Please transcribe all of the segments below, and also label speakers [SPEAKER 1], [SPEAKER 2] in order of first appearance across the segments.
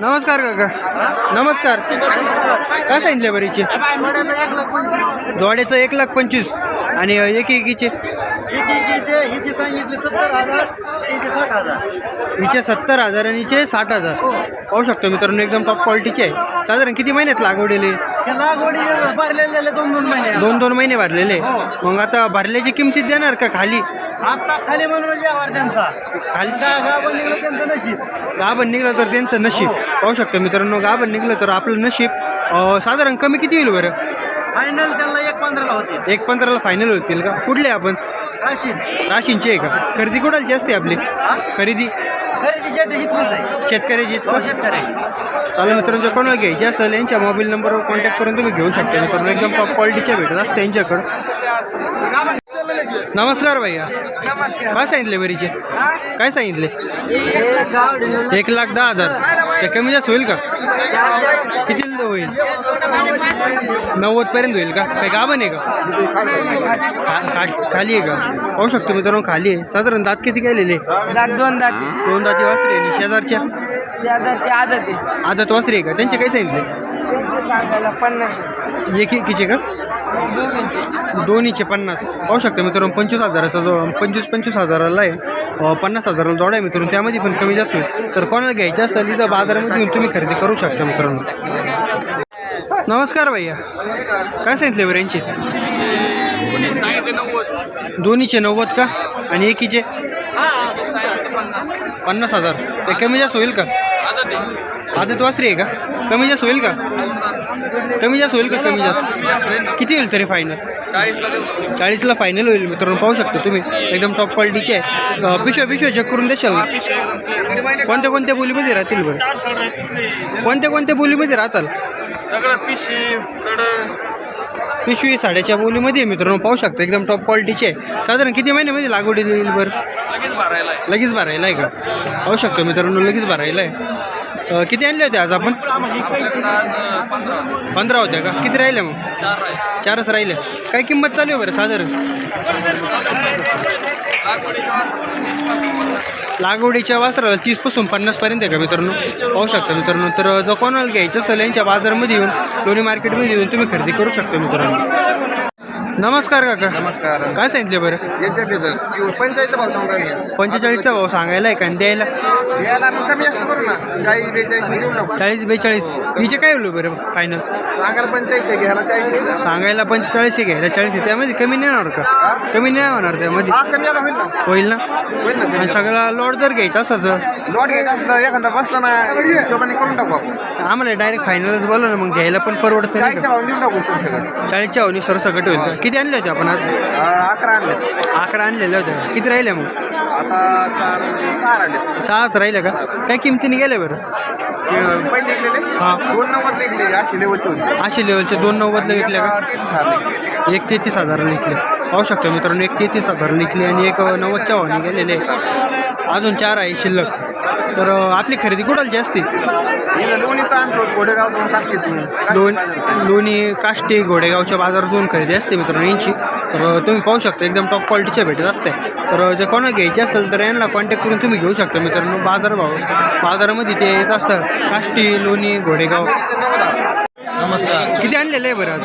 [SPEAKER 1] नमस्कार काका. नमस्कार. काय सांगितले बरीचे? जोड्याचं एक लाख पंचवीस. आणि एक एकीचे
[SPEAKER 2] हिचे सांगितले सत्तर हजार हिचे साठ हजार.
[SPEAKER 1] हिचे सत्तर हजार आणि हिचे साठ हजार. पाहू शकतो मित्रांनो एकदम टॉप क्वालिटीचे आहे साधारण किती महिन्यात लागवडेले
[SPEAKER 2] हे? लागवडी भरलेले दोन दोन महिने
[SPEAKER 1] दोन दोन महिने भरलेले? मग आता भरल्याची किमतीत देणार का खाली?
[SPEAKER 2] आता खाली म्हणून जेवार त्यांचा.
[SPEAKER 1] खाली?
[SPEAKER 2] गाभण निघलं त्यांचं नशीब.
[SPEAKER 1] गाभण निघलं तर त्यांचं नशीब. पाहू शकतो मित्रांनो गाभण निघलं तर आपलं नशीब. साधारण कमी किती होईल बरं?
[SPEAKER 2] फायनल त्यांना एक पंधराला होते
[SPEAKER 1] एक पंधराला फायनल होतील का? कुठले आपण?
[SPEAKER 2] राशीद
[SPEAKER 1] राशींची आहे का? खरेदी कुठालची असते आपली?
[SPEAKER 2] हा?
[SPEAKER 1] खरेदी?
[SPEAKER 2] खरेदी शेट आहे.
[SPEAKER 1] शेतकऱ्याची
[SPEAKER 2] हो शेतकरी.
[SPEAKER 1] चालू मित्रांनो जर कोणाला घ्यायची असेल यांच्या मोबाईल नंबरवर कॉन्टॅक्ट करून तुम्ही घेऊ शकता. मित्रांनो एकदम टॉप क्वालिटीच्या भेटत असते यांच्याकडं. नमस्कार भैया. काय सांगितले बरीचे? काय सांगितले? एक लाख दहा हजार. ते कमी जास्त होईल का? किती होईल? नव्वद पर्यंत होईल का? काय गाभण आहे का? खाली आहे का? पाहू शकतो मित्रांनो खाली आहे. साधारण दात किती गेलेले
[SPEAKER 3] दात दोन दाती.
[SPEAKER 1] दोन दाती वासरे आणि शेजारच्या?
[SPEAKER 3] शेजारची आदत
[SPEAKER 1] आदत वासरे आहे का? त्यांचे काय सांगितले?
[SPEAKER 3] पन्नास
[SPEAKER 1] एक एकीचे का? दोन्हीचे पन्नास. पाहू शकता मित्रांनो पंचवीस हजाराचा जो पंचवीस पंचवीस हजाराला आहे. पन्नास हजाराला जोडा आहे मित्रांनो त्यामध्ये पण कमी जास्त होईल. तर कोणाला घ्यायचं असेल तिथं बाजारामध्ये येऊन तुम्ही खरेदी करू शकता मित्रांनो. नमस्कार भैया. काय सांगितले बरं यांचे? दोन्हीचे नव्वद का? आणि एकीचे? पन्नास. हजार. ते कमी जास्त होईल का? आदत वासरी आहे का? कमी जास्त होईल का? कमी जास्त होईल का? कमी जास्त? किती होईल तरी फायनल चाळीसला फायनल होईल मित्रांनो पाहू शकता तुम्ही. एकदम टॉप क्वालिटीचे आहे. पिशव्या पिशव्या चेक करून देशाल ना? कोणत्या कोणत्या बोलीमध्ये राहतील बरं? कोणत्या कोणत्या बोलीमध्ये राहताल?
[SPEAKER 4] सगळं पिशी सड
[SPEAKER 1] पिशवी साड्याच्या बोलीमध्ये आहे मित्रांनो पाहू शकता. एकदम टॉप क्वालिटीचे आहे. साधारण किती महिन्यामध्ये लागवडी येईल बरं?
[SPEAKER 4] लगेच भरायला आहे.
[SPEAKER 1] लगेच भरायला आहे का? पाहू शकतो मित्रांनो लगेच भरायला आहे. किती आणले होते आज आपण?
[SPEAKER 4] पंधरा
[SPEAKER 1] होत्या का? किती राहिल्या मग?
[SPEAKER 4] चार
[SPEAKER 1] चारच राहिले. काय किंमत चालू आहे बरं साधारण?
[SPEAKER 4] लागवडीच्या वासराला तीसपासून पन्नास
[SPEAKER 1] तीसपासून पन्नासपर्यंत आहे का मित्रांनो? पाहू शकता मित्रांनो तर जर कोणाला घ्यायचं असेल यांच्या बाजारामध्ये येऊन लोणी मार्केटमध्ये येऊन तुम्ही खरेदी करू शकता मित्रांनो. नमस्कार काका.
[SPEAKER 2] नमस्कार.
[SPEAKER 1] काय सांगितले बरं?
[SPEAKER 2] याच्या बेदर पंचायतचा भाव सांगा मी
[SPEAKER 1] पंचेचाळीसचा भाव सांगायला आहे का आणि द्यायला.
[SPEAKER 2] याला आपण कमी जास्त करू ना. चाळीस बेचाळीस देऊ टाकू
[SPEAKER 1] चाळीस बेचाळीस. हिचे काय होईल बरं फायनल
[SPEAKER 2] सांगायला पंच्याऐंशी घ्यायला चाळीस आहे.
[SPEAKER 1] सांगायला पंचेचाळीस आहे घ्यायला चाळीस आहे. त्यामध्ये कमी नाही होणार का? कमी नाही होणार त्यामध्ये.
[SPEAKER 2] हा कमी आता होईल ना.
[SPEAKER 1] होईल ना?
[SPEAKER 2] होईल ना
[SPEAKER 1] आणि. सगळा लोड जर घ्यायचा असं तर?
[SPEAKER 2] लॉट घ्यायचा असला एखादा बसला ना हिशोबाने करून टाकू आपण.
[SPEAKER 1] आम्हाला डायरेक्ट फायनलच बोललो ना मग घ्यायला पण परवडत नाही
[SPEAKER 2] चाळीसच्या भाव देऊन टाकू सगळं.
[SPEAKER 1] चाळीसच्या होणी सरसकट होईल? किती आणले होते आपण आज?
[SPEAKER 2] अकरा आणले.
[SPEAKER 1] अकरा आणलेल्या होत्या किती राहिल्या मग?
[SPEAKER 2] आता चार चार आले
[SPEAKER 1] सहाच राहिल्या का? काय किमतीने गेल्या बरं?
[SPEAKER 2] पहिले विकलेले.
[SPEAKER 1] हा.
[SPEAKER 2] दोन नव्वद विकले अशी लेवलचे होते.
[SPEAKER 1] अशा लेवलचे दोन नव्वदला विकल्या का?
[SPEAKER 2] हजार
[SPEAKER 1] एक तेहतीस हजाराला विकले. पाहू शकतो मित्रांनो एक तेहतीस हजाराला विकले आणि एक नव्वदच्या भावाने गेलेले. अजून चार आहे शिल्लक. तर आपली खरेदी कुठालची असते.
[SPEAKER 2] लोणी आणतो घोडेगाव दोन
[SPEAKER 1] लोणी काष्टी घोडेगावच्या बाजारातून खरेदी असते मित्रांनो यांची. तर तुम्ही पाहू शकता एकदम टॉप क्वालिटीच्या भेटत असते. तर जर कोणा घ्यायची असेल तर यांना कॉन्टॅक्ट करून तुम्ही घेऊ शकता मित्रांनो. बाजार भाव बाजारामध्ये ते येत असतं काष्टी लोणी घोडेगाव.
[SPEAKER 2] नमस्कार.
[SPEAKER 1] किती आणलेलं आहे बरं आज?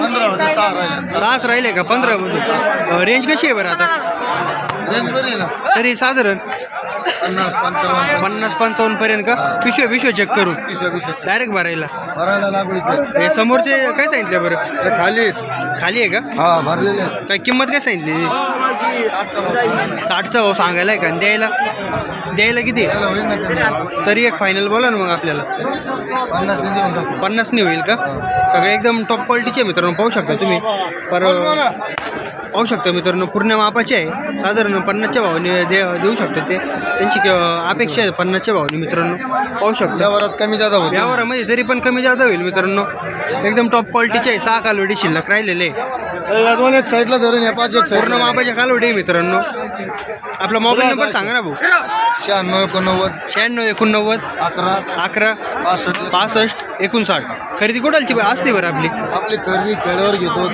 [SPEAKER 2] पंधरा होते सहा राहिले.
[SPEAKER 1] सहाच राहिले का? पंधरा रेंज कशी आहे बरं आता?
[SPEAKER 2] रेंज बरी ना.
[SPEAKER 1] तरी साधारण.
[SPEAKER 2] पन्नास पंचावन्न.
[SPEAKER 1] पन्नास पंचावन्न पर्यंत का? पिशव्या पिशव्या चेक
[SPEAKER 2] वीस
[SPEAKER 1] डायरेक्ट भरायला.
[SPEAKER 2] भरायला लागू
[SPEAKER 1] हे समोरचे काय सांगितलं बरं?
[SPEAKER 2] खाली
[SPEAKER 1] खाली आहे का?
[SPEAKER 2] हा भरलेले
[SPEAKER 1] काय किंमत काय सांगितली? साठचा भाव सांगायला आहे का? आणि द्यायला? द्यायला किती? तरी एक फायनल बोला ना मग आपल्याला.
[SPEAKER 2] पन्नास टाकू.
[SPEAKER 1] पन्नासनी होईल का? सगळे एकदम टॉप क्वालिटीचे मित्रांनो पाहू शकता तुम्ही. पर पाहू शकता मित्रांनो पूर्ण मापाचे आहे. साधारण पन्नासच्या भावाने दे देऊ शकतो ते. त्यांची अपेक्षा आहे पन्नासच्या भावाने मित्रांनो. पाहू शकता.
[SPEAKER 2] व्यवहारात कमी जादा होते.
[SPEAKER 1] व्यवहारामध्ये तरी पण कमी जादा होईल मित्रांनो. एकदम टॉप क्वालिटीचे आहे. सहा कालवडी शिल्लक राहिलेले आहे.
[SPEAKER 2] दोन एक साईडला धरून या पाच एक
[SPEAKER 1] पूर्ण मापाच्या कालवडी आहे मित्रांनो. आपला मोबाईल नंबर सांगा ना भाऊ.
[SPEAKER 2] शहाण्णव एकोणनव्वद.
[SPEAKER 1] शहाण्णव एकोणनव्वद.
[SPEAKER 2] अकरा.
[SPEAKER 1] अकरा.
[SPEAKER 2] पासष्ट.
[SPEAKER 1] पासष्ट. एकोणसाठ. खरेदी कुठालची? असते बरं आपली.
[SPEAKER 2] आपली खरेदी खेळावर घेतो.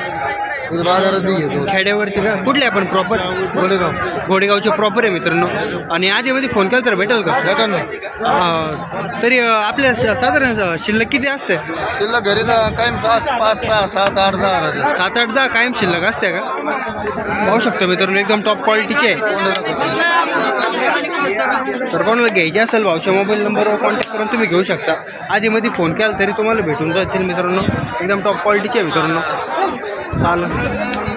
[SPEAKER 5] बाजारात बी घेतो
[SPEAKER 1] खेड्यावरचे का? कुठले आपण प्रॉपर घोडेगाव घोडेगावचे प्रॉपर आहे मित्रांनो. आणि आधीमध्ये फोन केला तर भेटेल का?
[SPEAKER 5] भेटेल ना
[SPEAKER 1] हा, तरी आपल्या साधारण शिल्लक किती असते?
[SPEAKER 5] शिल्लक घरी ना काय पाच पाच सहा सात आठ दहा राहते
[SPEAKER 1] सात आठ दहा कायम शिल्लक असते का? पाहू शकतो मित्रांनो एकदम टॉप क्वालिटीचे आहे तर कोणाला घ्यायचे असेल भाऊच्या मोबाईल नंबरवर कॉन्टॅक्ट करून तुम्ही घेऊ शकता. आधीमध्ये फोन केला तरी तुम्हाला भेटून जातील मित्रांनो. एकदम टॉप क्वालिटीचे आहे मित्रांनो. चालेल.